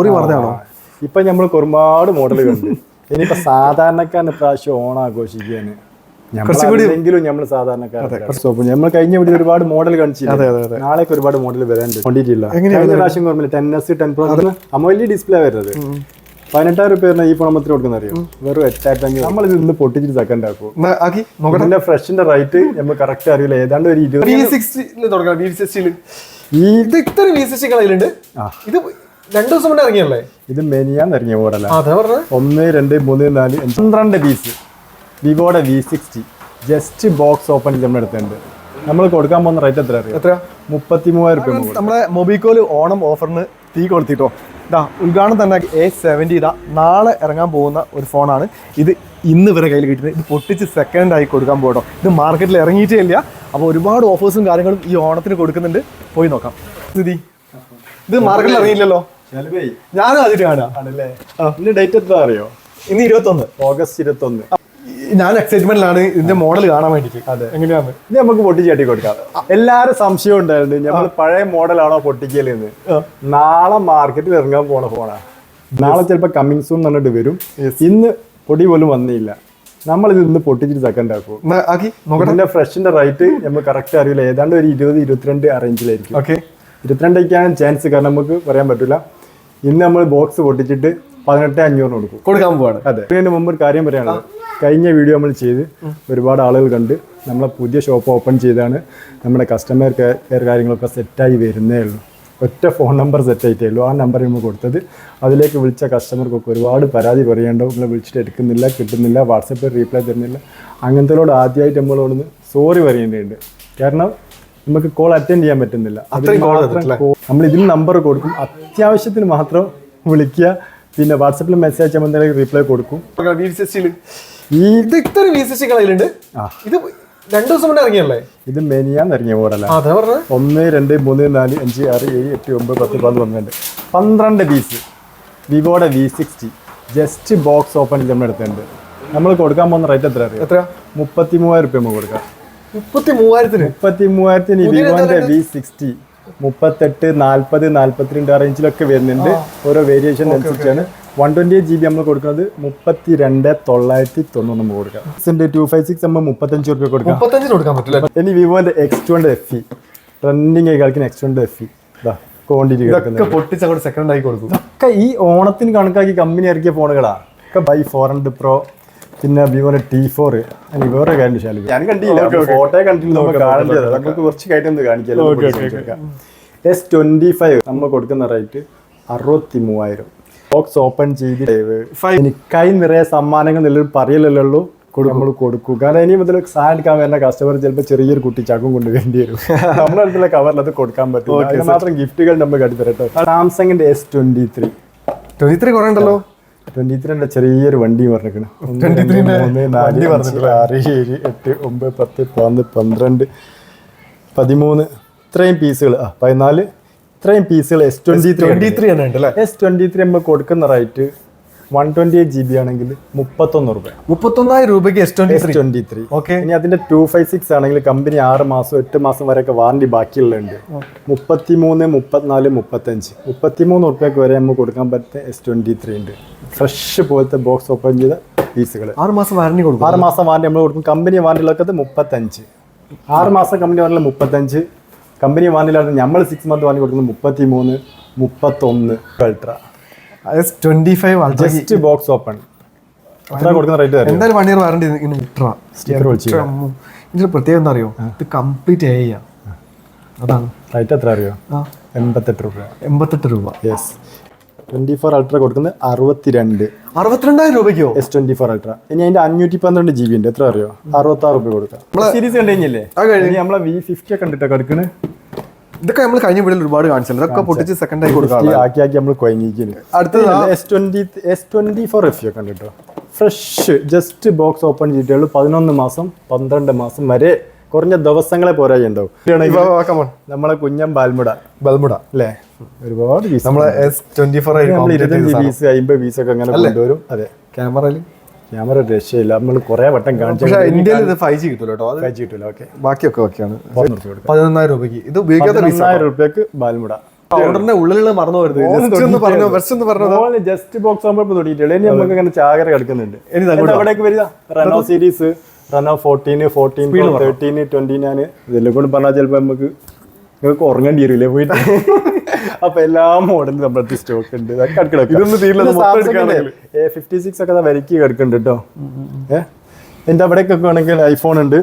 Story പറഞ്ഞാണോ ഇപ്പൊ നമ്മൾ ഒരുപാട് മോഡൽ ഇനിയിപ്പൊ സാധാരണക്കാരൻ സാധാരണക്കാരന് പ്രാവശ്യം ഓണം ആഘോഷിക്കാന് എങ്കിലും നമ്മൾ സാധാരണക്കാർ നമ്മൾ കഴിഞ്ഞ വീട്ടിൽ ഒരുപാട് മോഡൽ കാണിച്ചില്ല? നാളേക്ക് ഒരുപാട് മോഡൽ വരാനുണ്ട് കൊണ്ടിട്ടില്ല. കഴിഞ്ഞ പ്രാവശ്യം ഓർമ്മയില്ല. Ten S ten pro AMOLED display വരുന്നത്. പതിനെട്ടായിരം രൂപ ഈ ഫോൺ മൊത്തം കൊടുക്കുന്ന അറിയോ? വെറും എട്ടായിരത്തി അഞ്ഞൂറ്. നമ്മൾ ഇത് ഇന്ന് പൊട്ടിച്ചിട്ട് സെക്കൻഡ് ആക്കും ഇതിന്റെ ഫ്രഷിന്റെ റേറ്റ് നമ്മൾ കറക്റ്റ് അറിയില്ല. ഏതാണ്ട് ഒരു ഇരുപത് ഇത് ഇത്ര വി സിക്സ്റ്റി കളയിലുണ്ട് ഇത് രണ്ടു ദിവസം മുന്നേ ഇറങ്ങിയല്ലേ? ഇത് മെനിയാന്ന് ഇറങ്ങിയ മോഡല ഒന്ന് രണ്ട് മൂന്ന് നാല് അഞ്ച്. പന്ത്രണ്ട് piece വിവോയുടെ V sixty just box open നമ്മൾ എടുത്തിട്ടുണ്ട്. നമ്മൾ കൊടുക്കാൻ പോകുന്ന റേറ്റ് എത്ര അറിയാം? എത്ര മുപ്പത്തി മൂവായിരം രൂപ നമ്മുടെ മൊബിക്കോൽ ഓണം ഓഫറിന് തീ കൊടുത്തിട്ടോ ഇതാ ഉദ്ഘാടനം തന്നെ എ സെവന്റി ഇതാ നാളെ ഇറങ്ങാൻ പോകുന്ന ഒരു ഫോണാണ് ഇത് ഇന്ന് വരെ കയ്യിൽ കിട്ടുന്നത്. ഇത് പൊട്ടിച്ച് സെക്കൻഡ് ആയി കൊടുക്കാൻ പോകട്ടോ. ഇത് മാർക്കറ്റിൽ ഇറങ്ങിയിട്ടേ ഇല്ല. അപ്പോൾ ഒരുപാട് ഓഫേഴ്സും കാര്യങ്ങളും ഈ ഓണത്തിന് കൊടുക്കുന്നുണ്ട്. പോയി നോക്കാം. സ്ഥിതി ഇത് മാർക്കറ്റിൽ ഇറങ്ങിയില്ലല്ലോ? ഞാനും കാണാം ആണല്ലേ? ഇന്ന് ഡേറ്റ് എത്ര അറിയോ? ഇന്ന് ഇരുപത്തൊന്ന്. ഓഗസ്റ്റ് ഇരുപത്തൊന്ന്. ഞാൻ എക്സൈറ്റ്മെന്റിലാണ് ഇതിന്റെ മോഡൽ കാണാൻ വേണ്ടിട്ട്. അതെ. എങ്ങനെയാണ് ഇത് നമുക്ക് പൊട്ടിച്ചാട്ടി കൊടുക്കാം. എല്ലാരും സംശയം ഉണ്ടായിരുന്നു നമ്മൾ പഴയ മോഡലാണോ പൊട്ടിക്കലെന്ന് നാളെ മാർക്കറ്റിൽ ഇറങ്ങാൻ പോണ ഫോണാ നാളെ ചിലപ്പോൾ കമ്മിങ് സൂൺ പറഞ്ഞിട്ട് വരും. ഇന്ന് പൊടി പോലും വന്നില്ല. നമ്മൾ ഇത് ഇന്ന് പൊട്ടിച്ചിട്ട് സെക്കൻഡ് ആക്കും ഇതിന്റെ ഫ്രഷിന്റെ റേറ്റ് നമുക്ക് കറക്റ്റ് അറിയില്ല. ഏതാണ്ട് ഒരു ഇരുപത് ഇരുപത്തിരണ്ട് ആ റേഞ്ചിലായിരിക്കും ഓക്കെ ഇരുപത്തിരണ്ടൊക്കെയാണ് ചാൻസ് കാരണം നമുക്ക് പറയാൻ പറ്റില്ല ഇന്ന് നമ്മൾ ബോക്സ് പൊട്ടിച്ചിട്ട് പതിനെട്ട് അഞ്ഞൂറിന് കൊടുക്കും. കൊടുക്കാൻ പോവാണ്. അതെ. ഇതിന് മുമ്പ് ഒരു കാര്യം പറയുകയാണ് കഴിഞ്ഞ വീഡിയോ നമ്മൾ ചെയ്ത് ഒരുപാട് ആളുകൾ കണ്ട് നമ്മളെ പുതിയ ഷോപ്പ് ഓപ്പൺ ചെയ്താണ്. നമ്മുടെ കസ്റ്റമർ കെയർ കാര്യങ്ങളൊക്കെ സെറ്റായി വരുന്നേ ഉള്ളൂ. ഒറ്റ ഫോൺ നമ്പർ സെറ്റ് ആയിട്ടേ ഉള്ളൂ. ആ നമ്പർ നമ്മൾ കൊടുത്തത്. അതിലേക്ക് വിളിച്ച കസ്റ്റമർക്കൊക്കെ ഒരുപാട് പരാതി പറയേണ്ടോ നിങ്ങളെ വിളിച്ചിട്ട് എടുക്കുന്നില്ല കിട്ടുന്നില്ല വാട്സപ്പിൽ റീപ്ലൈ തരുന്നില്ല. അങ്ങനത്തെ ആദ്യമായിട്ട് നമ്മളോടൊന്ന് സോറി പറയേണ്ടതുണ്ട്. കാരണം നമുക്ക് കോൾ അറ്റൻഡ് ചെയ്യാൻ പറ്റുന്നില്ല. നമ്മൾ ഇതിന് നമ്പർ കൊടുക്കും. അത്യാവശ്യത്തിന് മാത്രം വിളിക്കുക. പിന്നെ വാട്സപ്പിൽ മെസ്സേജ് അയച്ചാൽ എന്തെങ്കിലും റിപ്ലൈ കൊടുക്കും. ഇത് ഇത്ര വി സി കളയിലുണ്ട് ഇത് രണ്ടു ദിവസം മുന്നേ ഇറങ്ങിയല്ലേ ഇത് മെനിയാന്ന് ഇറങ്ങിയ മോഡല ഒന്ന് രണ്ട് മൂന്ന് നാല് അഞ്ച് ആറ് ഏഴ് എട്ട് ഒമ്പത് പത്ത് പന്ത്രണ്ട്. പന്ത്രണ്ട് piece വിവോയുടെ V sixty just box open നമ്മൾ എടുത്തിട്ടുണ്ട് നമ്മൾ കൊടുക്കാൻ പോകുന്ന റേറ്റ് എത്ര അറിയാം? എത്ര മുപ്പത്തി മൂവായിരം റുപ്യ നമുക്ക് കൊടുക്കാം. മുപ്പത്തി മൂവായിരത്തിന് മുപ്പത്തി മൂവായിരത്തിന് വിവോന്റെ വി സിക്സ്റ്റി മുപ്പത്തെട്ട് നാൽപ്പത് നാൽപ്പത്തിരണ്ട് ആ റേഞ്ചിലൊക്കെ വരുന്നുണ്ട് ഓരോ വേരിയേഷൻ അനുസരിച്ചാണ്. One twenty eight G B നമ്മൾ കൊടുക്കുന്നത് മുപ്പത്തി രണ്ട് തൊള്ളായിരത്തി തൊണ്ണൂറ് നമുക്ക് കൊടുക്കാം ടു ഫൈവ് സിക്സ് നമ്മൾ മുപ്പത്തഞ്ച് റുപ്യ കൊടുക്കാം. മുപ്പത്തഞ്ചിന് കൊടുക്കാൻ പറ്റില്ല. ഇനി വിവോന്റെ എക്സ് ടുവിന്റെ എഫ് ഇ റണ്ണിങ് ആയി കളിക്കുന്ന എക്സ് ടുവിന്റെ എഫ് ഇ ക്വാണ്ടിറ്റി പൊട്ടിച്ച് അങ്ങോട്ട് സെക്കൻഡ് ആയി കൊടുക്കും. ഒക്കെ ഈ ഓണത്തിന് കണക്കാക്കി കമ്പനി ഇറക്കിയ ഫോണുകളാ ഒക്കെ ബൈ ഫോർ ഹൺഡ്രഡ് പ്രോ പിന്നെ വിവോന്റെ ടി ഫോർ വേറെ കാര്യം ശാലു ഞാൻ കണ്ടില്ല. ഫോട്ടോ കണ്ടില്ല. നമുക്ക് കാണേണ്ടത് നമുക്ക് കുറച്ച് കഴിഞ്ഞൊന്ന് കാണിക്കാം. എസ് ട്വന്റി ഫൈവ് നമ്മൾ കൊടുക്കുന്ന റേറ്റ് അറുപത്തി മൂവായിരം ബോക്സ് ഓപ്പൺ ചെയ്ത് ഇനി കൈ നിറയെ സമ്മാനങ്ങൾ നിലവിൽ പറയലല്ലോ നമ്മൾ കൊടുക്കും. കാരണം ഇനി മുതൽ സാധനം എടുക്കാൻ വരുന്ന കസ്റ്റമർ ചിലപ്പോൾ ചെറിയൊരു കുട്ടി ചാക്കും കൊണ്ട് വേണ്ടി വരും. നമ്മുടെ അടുത്തുള്ള കവറിൽ അത് കൊടുക്കാൻ പറ്റും മാത്രം ഗിഫ്റ്റുകൾ നമുക്ക് അടുത്തരട്ടോ സാംസങ്ങിന്റെ S twenty three twenty three കുറേ ഉണ്ടല്ലോ ട്വന്റി ത്രീന്റെ ചെറിയൊരു വണ്ടി പറഞ്ഞിരിക്കണം. ട്വന്റി രണ്ട്, മൂന്ന് നാല് അഞ്ച് ആറ് ഏഴ് എട്ട് ഒമ്പത് പത്ത് പതിനൊന്ന് പന്ത്രണ്ട് പതിമൂന്ന്. ഇത്രയും പീസുകൾ ആ പതിനാല്. ഇത്രയും പീസുകൾ S twenty three S twenty three നമ്മൾ കൊടുക്കുന്ന rate one twenty eight G B ആണെങ്കിൽ മുപ്പത്തൊന്ന് രൂപ. മുപ്പത്തൊന്നായിരം രൂപയ്ക്ക് S twenty S three twenty three okay ഇനി അതിന്റെ ടു ഫൈവ് സിക്സ് ആണെങ്കിൽ കമ്പനി ആറ് മാസം എട്ട് മാസം വരെയൊക്കെ വാറണ്ടി ബാക്കിയുള്ളുണ്ട് മുപ്പത്തി മൂന്ന് മുപ്പത്തിനാല് മുപ്പത്തഞ്ച് മുപ്പത്തി മൂന്ന് റുപ്യക്ക് വരെ നമുക്ക് കൊടുക്കാൻ പറ്റുന്ന എസ് ട്വന്റി ത്രീ ഉണ്ട്. ഫ്രഷ് പോലത്തെ ബോക്സ് ഓപ്പൺ ചെയ്ത പീസുകൾ ആറ് മാസം വാറണ്ടി കൊടുക്കും. ആറ് മാസം വാറണ്ടി നമ്മൾ കൊടുക്കും. കമ്പനി വാറണ്ടിയിലൊക്കെ മുപ്പത്തഞ്ച്. ആറ് മാസം കമ്പനി വാറണ്ടി മുപ്പത്തഞ്ച്. കമ്പനി വാറണ്ടിയിലാണ് നമ്മൾ സിക്സ് മന്ത് വാറണ്ടി കൊടുക്കുന്നത് മുപ്പത്തി മൂന്ന് മുപ്പത്തൊന്ന് ultra twenty five just box open എന്തായാലും വൺ ഇയർ വാറണ്ടി ഇതിന്റെ പ്രത്യേകം എന്താ അറിയോ? ഇത് കംപ്ലീറ്റ് അതാണ്. റേറ്റ് എത്ര അറിയോ? എൺപത്തെട്ട് രൂപ. എൺപത്തെട്ട് രൂപ. യെസ് ട്വന്റി ഫോർ അൾട്ര കൊടുക്കുന്നത് അറുപത്തിരണ്ട്. അറുപത്തിരണ്ടായിരം രൂപയ്ക്കോ? എസ് ട്വന്റി ഫോർ അൾട്ര ഇനി അതിന്റെ അഞ്ഞൂറ്റി പന്ത്രണ്ട് ജി ബി ഉണ്ട്. എത്ര അറിയോ? അറുപത്തി ആറ് രൂപ കൊടുക്കാം. സീരീസ് കണ്ടു കഴിഞ്ഞില്ലേ? നമ്മളെ വി ഫിഫ്റ്റി ഒക്കെ കണ്ടിട്ടോ കിടക്കണ്. ഇതൊക്കെ നമ്മൾ കഴിഞ്ഞ വീഡിയോയിൽ ഒരുപാട് കാണിച്ചല്ലോ ഇതൊക്കെ പൊട്ടിച്ച് സെക്കൻഡ് ആയി കൊടുക്കാം. ഈ ആക്കി ആക്കി നമ്മൾ അടുത്തത് S twenty S twenty four F ഒക്കെ കണ്ടിട്ടോ ഫ്രഷ് ജസ്റ്റ് ബോക്സ് ഓപ്പൺ ചെയ്തിട്ടുള്ളൂ. പതിനൊന്ന് മാസം പന്ത്രണ്ട് മാസം വരെ കുറഞ്ഞ ദിവസങ്ങളെ പോരായി ഉണ്ടാവും നമ്മളെ കുഞ്ഞൻ ബാൽമുട. ബൽമുട. അല്ലേ? ഒരുപാട് നമ്മളെ എസ് ട്വന്റി ഫോർ ഇരുപത്തഞ്ച് പീസ് അമ്പത് പീസ് ഒക്കെ അങ്ങനെ കൊണ്ടുവരും. അതെ. ക്യാമറയിൽ ക്യാമറ രക്ഷയില്ല. നമ്മൾ കുറെ വട്ടം കാണിച്ചു. പക്ഷേ ഇന്ത്യയിൽ ഇത് ഫൈവ് ജി കിട്ടില്ല കേട്ടോ അത് കഴിച്ചു കിട്ടില്ല ഓക്കെ. ബാക്കിയൊക്കെ ഓക്കെയാണ് പതിനൊന്നായിരം രൂപയ്ക്ക്. ഇത് ഉപയോഗിക്കാത്ത പതിനൊന്നായിരം രൂപയ്ക്ക് ബാൽമുട. ഓർഡറിന്റെ ഉള്ളിലുള്ള മറന്നു വരുന്നത് ജസ്റ്റ് ബോക്സ് ആകുമ്പോൾ തുടങ്ങിയിട്ടില്ല ഇനി നമുക്ക് അങ്ങനെ ചാകര കിടക്കുന്നുണ്ട്. അവിടേക്ക് വരിക? Reno series Reno fourteen fourteen thirteen twenty nine ഇതെല്ലാം കൂടി പറഞ്ഞാൽ ചിലപ്പോൾ നമുക്ക് നിങ്ങൾക്ക് ഉറങ്ങേണ്ടി വരില്ലേ? പോയിട്ട്. അപ്പൊ എല്ലാ മോഡലും നമ്മുടെ സ്റ്റോക്ക് ഉണ്ട്. ഇതൊന്നും തീരില്ല. ഫിഫ്റ്റി സിക്സ് ഒക്കെ വരയ്ക്ക് കിടക്കുന്നുണ്ട് കേട്ടോ. ഏഹ് എന്റെ അവിടേക്ക് ഒക്കെ ആണെങ്കിൽ ഐഫോൺ ഉണ്ട്.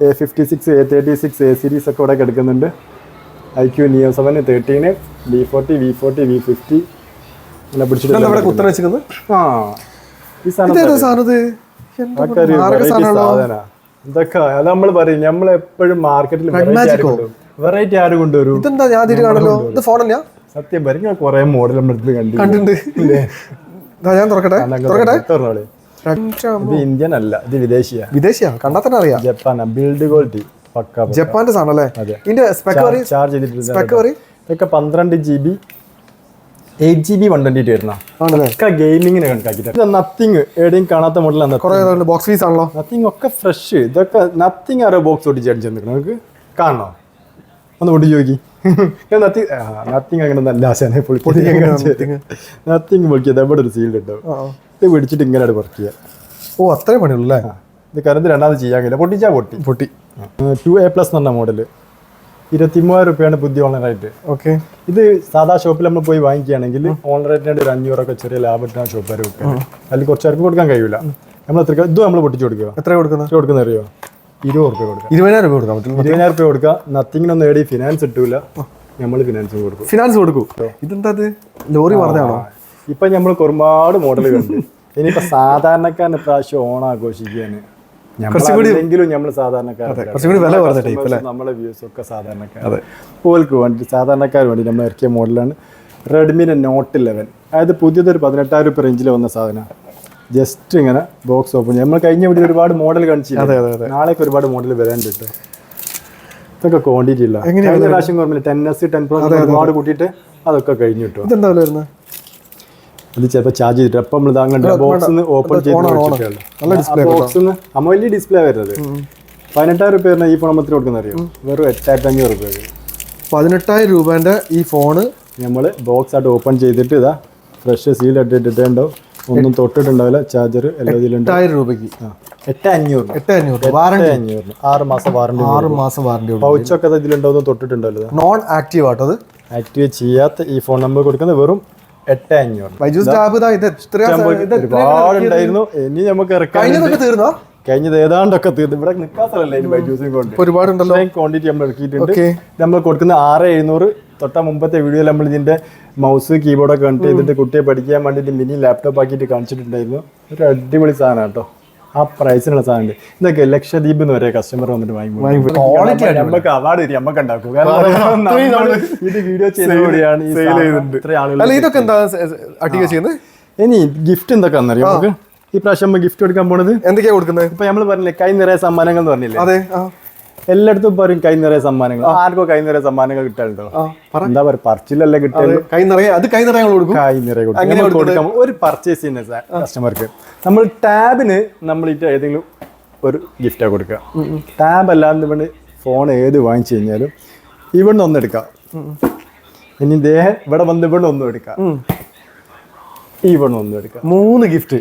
A fifty six A thirty six A series ഒക്കെ ഇവിടെ കിടക്കുന്നുണ്ട്. IQOO Neo seven thirteen V forty V forty V fifty അങ്ങനെ പിടിച്ചിട്ട് കുത്തറ വെച്ചിരിക്കുന്നത്? ആ ഈ സാധനം. ഇതൊക്കെ അത് നമ്മൾ പറയും നമ്മൾ എപ്പോഴും മാർക്കറ്റിൽ? വെറൈറ്റി ആര് കൊണ്ടുവരും? ഇതെന്താ? ഞാൻ തിരി കാണല്ലോ ഇത് ഫോണല്ല സത്യം പറയും ഞാൻ കുറെ മോഡൽ നമ്മുടെ അടുത്ത് കണ്ടു കണ്ടിട്ടുണ്ട്. ഞാൻ തുറക്കട്ടെ? തുറക്കട്ടെ? ഇത് ഇന്ത്യൻ അല്ല ഇത് വിദേശിയാ. വിദേശിയാ? കണ്ടാ തന്നെ അറിയാം. ജപ്പാനാ. ബിൽഡ് ക്വാളിറ്റി പക്ക ജപ്പാന്റെ സാധനം അല്ലേ. ഇതിന്റെ സ്പെക്ക് ചാർജ് ചെയ്തിട്ട് സ്പെക്ക് ഇതൊക്കെ പന്ത്രണ്ട് G B eight G B one twenty വരുന്ന ആണല്ലേ? ഒക്കെ ഗെയിമിങ്ങിനെ കണക്കാക്കിട്ട് നത്തിങ് എവിടെയും കാണാത്ത മോഡലാണ് ബോക്സ് ഫീസ് ആണല്ലോ. നത്തിങ് ഒക്കെ ഫ്രഷ് ഇതൊക്കെ നത്തിങ് ആരോ ബോക്സ് ഒട്ടിച്ച് അടിച്ചു നിങ്ങൾക്ക് കാണണോ? ഒന്ന് ഒട്ടി ചോദിക്കി നത്തിങ് നത്തിങ് അങ്ങനെ നല്ല ആശാനെ നത്തിങ് പൊളിക്കുക. ഇവിടെ ഒരു സീൽഡ് ഉണ്ടാവും. ഇത് പിടിച്ചിട്ട് ഇങ്ങനെ വർക്ക് ചെയ്യുക ഓ അത്രയും പണിയുള്ളൂ അല്ലേ? ഇത് കരുത് രണ്ടാമത് ചെയ്യാൻ കഴിയില്ല. പൊട്ടിച്ചാ പൊട്ടി. പൊട്ടി. ടു എ പ്ലസ് എന്ന് പറഞ്ഞ മോഡൽ ഇരുപത്തി മൂവായിരം റുപ്യാണ് പുതിയ ഓൺലൈൻ റേറ്റ് ഓക്കെ. ഇത് സാധാ ഷോപ്പിൽ നമ്മൾ പോയി വാങ്ങിക്കുകയാണെങ്കിൽ ഓൺലൈൻ റേറ്റിനായിട്ട് ഒരു അഞ്ഞൂറൊക്കെ ചെറിയ ലാഭം ഇട്ടാണ് ഷോപ്പുകാർ കൊടുക്കുക അതിൽ കുറച്ച് പേർക്ക് കൊടുക്കാൻ കഴിയില്ല നമ്മൾ എത്ര ഇത് നമ്മൾ പൊട്ടിച്ച് കൊടുക്കുക. എത്ര കൊടുക്കുന്നത്? കൊടുക്കുന്ന അറിയോ? ഇരുപത് റുപ്യ കൊടുക്കാം. ഇരുപതിനായിരം രൂപ കൊടുക്കാൻ പറ്റും ഇരുപതിനായിരം റുപ്യ കൊടുക്കുക നത്തിങ്ങിനൊന്നും നേടി ഫിനാൻസ് കിട്ടൂല നമ്മൾ ഫിനാൻസ് കൊടുക്കും. ഫിനാൻസ് കൊടുക്കും? ഇതെന്താ ഇത്? ലോറി പറഞ്ഞാണോ ഇപ്പൊ നമ്മൾ ഒരുപാട് മോഡൽ കണ്ടു ഇനിയിപ്പോ സാധാരണക്കാരൻ പ്രാവശ്യം ഓണം ആഘോഷിക്കാന്. നമ്മൾ നമ്മളെ വ്യൂസ് ഒക്കെ ഓൽക്ക് വേണ്ടി സാധാരണക്കാർ വേണ്ടി നമ്മൾ ഇറക്കിയ മോഡലാണ് റെഡ്മിന്റെ നോട്ട് ഇലവൻ അതായത് പുതിയതൊരു പതിനെട്ടായിരം രൂപ റേഞ്ചിൽ വന്ന സാധനമാണ് ജസ്റ്റ് ഇങ്ങനെ ബോക്സ് ഓപ്പൺ ചെയ്യാം. നമ്മൾ കഴിഞ്ഞ വീട്ടിൽ ഒരുപാട് മോഡൽ കാണിച്ചു അതെ, അതെ, അതെ. നാളേക്ക് ഒരുപാട് മോഡൽ വരാനുണ്ട് ഇതൊക്കെ ക്വാണ്ടിറ്റി ഇല്ല കഴിഞ്ഞ പ്രാവശ്യം ടെൻ എസ് ടെൻ പ്രോ ഒരുപാട് കൂട്ടിയിട്ട് അതൊക്കെ കഴിഞ്ഞു കിട്ടും ഇത് ചിലപ്പോൾ ചാർജ് ചെയ്തിട്ട് അപ്പം നമ്മൾ താങ്കളുടെ ബോക്സ് ഓപ്പൺ ചെയ്ത് ബോക്സ് അമ്മ വലിയ ഡിസ്പ്ലേ വരുന്നത്. പതിനെട്ടായിരം രൂപ ഈ ഫോൺ നമ്മൾ കൊടുക്കുന്ന അറിയാം? വെറും എട്ടായിരത്തി അഞ്ഞൂറ് രൂപ പതിനെട്ടായിരം രൂപേന്റെ ഈ ഫോണ് നമ്മൾ ബോക്സ് ആയിട്ട് ഓപ്പൺ ചെയ്തിട്ട് ഇതാ ഫ്രഷ് സീൽ ഇട്ടിട്ടുണ്ടാവും ഒന്നും തൊട്ടിട്ടുണ്ടാവില്ല. ചാർജർ എല്ലാം എട്ടായിരം രൂപയ്ക്ക്. എട്ട് അഞ്ഞൂറ് എട്ട് അഞ്ഞൂറ് വാറണ്ടി. അഞ്ഞൂറ് ആറ് മാസം വാറണ്ടി ആറ് മാസം വാറണ്ടി പൗച്ചൊക്കെ ഇതിലുണ്ടാവും നോൺ ആക്റ്റീവ് ആട്ടോ അത്? ആക്ടിവേറ്റ് ചെയ്യാത്ത ഈ ഫോൺ നമ്പർ കൊടുക്കുന്നത് വെറും എട്ട് അഞ്ഞൂറ് ബൈജൂസ് ടാബ് ഇതാ ഇത് എത്ര ഇത് ഒരുപാട് ഉണ്ടായിരുന്നു ഇനി നമുക്ക് ഇറക്കാൻ കഴിഞ്ഞതൊക്കെ തീർന്നോ? കഴിഞ്ഞത് ഏതാണ്ടൊക്കെ തീർന്നു. ഇവിടെ നിൽക്കാത്തല്ലേ ഇനി ബൈ ജ്യൂസിങ് കൊണ്ട്. ഒരുപാട് ഒരുപാടുണ്ടല്ലോ ക്വാണ്ടിറ്റി നമ്മൾ ഇറക്കിയിട്ടുണ്ട് നമ്മൾ കൊടുക്കുന്ന ആറ് എഴുന്നൂറ് തൊട്ട മുമ്പത്തെ വീഡിയോയിൽ നമ്മൾ ഇതിന്റെ മൗസ് കീബോർഡൊക്കെ കണ്ടിട്ട് ഇതിന്റെ കുട്ടിയെ പഠിക്കാൻ വേണ്ടിയിട്ട് മിനി ലാപ്ടോപ്പ് ആക്കിയിട്ട് കാണിച്ചിട്ടുണ്ടായിരുന്നു. ഒരു അടിപൊളി സാധനം കേട്ടോ. ആ പ്രൈസിനുള്ള സാധനം ഇതൊക്കെ ലക്ഷദ്വീപ് എന്ന് വരെ കസ്റ്റമർ വന്നിട്ട് വാങ്ങി Quality നമുക്ക് അവാർഡ് തരും. നമുക്ക് ഉണ്ടാക്കും. ഇത് വീഡിയോ അല്ല ഇതൊക്കെ എന്താ ചെയ്യുന്നത്? ഇനി ഗിഫ്റ്റ് എന്തൊക്കെയാണെന്നറിയോ നമുക്ക്? ഈ പ്രാവശ്യം നമ്മൾ ഗിഫ്റ്റ് കൊടുക്കാൻ പോണത്? എന്തൊക്കെയാ കൊടുക്കുന്നത്? ഇപ്പൊ നമ്മൾ പറഞ്ഞില്ലേ കൈ നിറയെ സമ്മാനങ്ങൾ എന്ന് പറഞ്ഞില്ലേ? അതെ എല്ലായിടത്തും പറയും കൈ നിറയെ സമ്മാനങ്ങൾ. ആർക്കോ കൈ നിറയെ സമ്മാനങ്ങൾ കിട്ടാറുണ്ടോ എന്താ പറയുക പർച്ചിലല്ലേ കിട്ടുന്നത് കൈ നിറയെ അത് കൈ നിറയെ കൊടുക്കും. കൈ നിറയെ കൊടുക്കും. കൊടുക്കാം ഒരു പർച്ചേസ് ചെയ്യുന്ന കസ്റ്റമർക്ക് നമ്മൾ ടാബിന് നമ്മൾ ഇട്ട് ഏതെങ്കിലും ഒരു ഗിഫ്റ്റാണ് കൊടുക്കുക. ടാബ് അല്ലാതെ ഇവിടെ ഫോൺ ഏത് വാങ്ങിച്ചു കഴിഞ്ഞാലും ഇവിടുന്ന് ഒന്ന് എടുക്കാം. ഇനി ദേഹം ഇവിടെ വന്ന് ഇവിടെ ഒന്നും എടുക്കാം. ഇവിടുന്ന് ഒന്നും എടുക്കാം. മൂന്ന് ഗിഫ്റ്റ്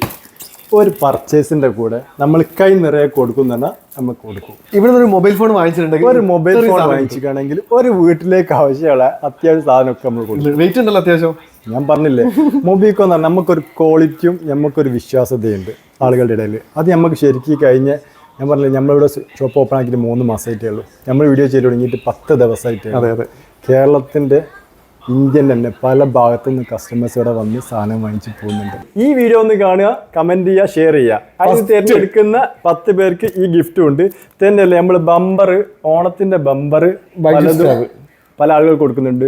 ഒരു പർച്ചേസിന്റെ കൂടെ നമ്മൾ കൈ നിറയെ കൊടുക്കുന്ന നമുക്ക് കൊടുക്കും. ഇവിടെ ഒരു മൊബൈൽ ഫോൺ വാങ്ങിച്ചിട്ടുണ്ടെങ്കിൽ ഒരു മൊബൈൽ ഫോൺ വാങ്ങിച്ചിട്ടാണെങ്കിൽ ഒരു വീട്ടിലേക്ക് ആവശ്യമുള്ള അത്യാവശ്യ സാധനമൊക്കെ നമ്മൾ കൊടുക്കും. വെയിറ്റ് ഉണ്ടല്ലോ അത്യാവശ്യം. ഞാൻ പറഞ്ഞില്ലേ മൊബൈക്കോ എന്ന് പറഞ്ഞാൽ നമുക്കൊരു ക്വാളിറ്റിയും നമുക്കൊരു വിശ്വാസതയുണ്ട് ആളുകളുടെ ഇടയിൽ. അത് നമുക്ക് ശരിക്കും കഴിഞ്ഞ ഞാൻ പറഞ്ഞില്ലേ നമ്മളിവിടെ ഷോപ്പ് ഓപ്പൺ ആക്കിയിട്ട് മൂന്ന് മാസമായിട്ടേ ഉള്ളൂ. നമ്മൾ വീഡിയോ ചെയ്ത് തുടങ്ങിയിട്ട് പത്ത് ദിവസമായിട്ടേ അതെ അതെ. കേരളത്തിന്റെ ഇന്ത്യൻ തന്നെ പല ഭാഗത്തു നിന്ന് കസ്റ്റമേഴ്സ് ഇവിടെ വന്ന് സാധനം വാങ്ങിച്ചു പോകുന്നുണ്ട്. ഈ വീഡിയോ ഒന്ന് കാണുക കമന്റ് ചെയ്യുക ഷെയർ ചെയ്യുക. അതിന് തിരഞ്ഞെടുക്കുന്ന പത്ത് പേർക്ക് ഈ ഗിഫ്റ്റും ഉണ്ട്. തന്നെയല്ലേ നമ്മൾ ബമ്പർ ഓണത്തിന്റെ ബമ്പർ പലതും പല ആളുകൾ കൊടുക്കുന്നുണ്ട്.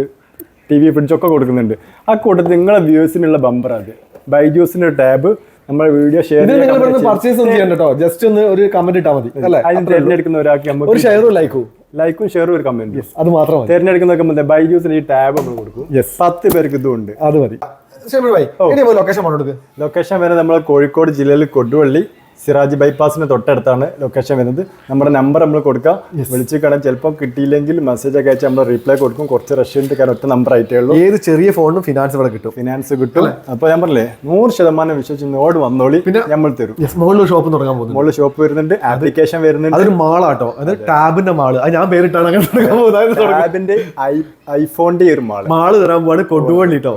ടി വി ഫ്രിഡ്ജൊക്കെ കൊടുക്കുന്നുണ്ട്. ആ കൂട്ടത്തിൽ നിങ്ങളെ വ്യൂസിനുള്ള ബമ്പർ അത്. ബൈജൂസിന്റെ ടാബ് നമ്മൾ വീഡിയോ ഷെയർ പർച്ചേസ് ഒന്നും ചെയ്യണ്ട കേട്ടോ ജസ്റ്റ് ഒന്ന് ഒരു കമന്റ് ഇട്ടാൽ മതി അല്ലേ? അതിന് തിരഞ്ഞെടുക്കുന്ന ഒരാൾക്ക് ഒരു നമുക്ക് ഷെയറും ലൈക്കും ലൈക്കും ഷെയറും ഒരു കമന്റ് അത് മാത്രം മതി. തിരഞ്ഞെടുക്കുന്നതൊക്കെ ബൈജൂസിന് ഈ ടാബ് നമ്മൾ കൊടുക്കും. Yes. പത്ത് പേർക്ക് ഇതും ഉണ്ട്. അത് മതി. ശരി ഭായി ഇനി ലൊക്കേഷൻ ലൊക്കേഷൻ വരെ നമ്മൾ കോഴിക്കോട് ജില്ലയിൽ കൊടുവള്ളി സിറാജ് ബൈപ്പാസിന് തൊട്ടടുത്താണ് ലൊക്കേഷൻ വരുന്നത്. നമ്മുടെ നമ്പർ നമ്മൾ കൊടുക്കാം. വിളിച്ച് കാണാൻ ചിലപ്പോൾ കിട്ടിയില്ലെങ്കിൽ മെസ്സേജ് ഒക്കെ അയച്ചാൽ നമ്മൾ റിപ്ലൈ കൊടുക്കും. കുറച്ച് റഷ്യൻ കാരണം ഒറ്റ നമ്പർ ആയിട്ടേ ഉള്ളൂ. ഏത് ചെറിയ ഫോണിനും ഫിനാൻസ് ഇവിടെ കിട്ടും. ഫിനാൻസ് കിട്ടും. അപ്പോൾ ഞാൻ പറഞ്ഞില്ലേ നൂറ് ശതമാനം വിശ്വസിച്ച് ഇങ്ങോട്ട് വന്നോളി പിന്നെ നമ്മൾ തരും. മുകളിൽ ഷോപ്പ് തുടങ്ങാൻ പോകുന്നു മുകളിൽ ഷോപ്പ് വരുന്നുണ്ട് ആപ്ലിക്കേഷൻ വരുന്നുണ്ട്. അതൊരു മാളാട്ടോ. അത് ടാബിന്റെ മാൾ. അത് ഞാൻ പേരിട്ടാണ് അങ്ങനെ ടാബിന്റെ ഐ ഐഫോണിന്റെ ഒരു മാൾ. മാൾ തരാൻ പോവാണ് കൊടുവള്ളി കേട്ടോ.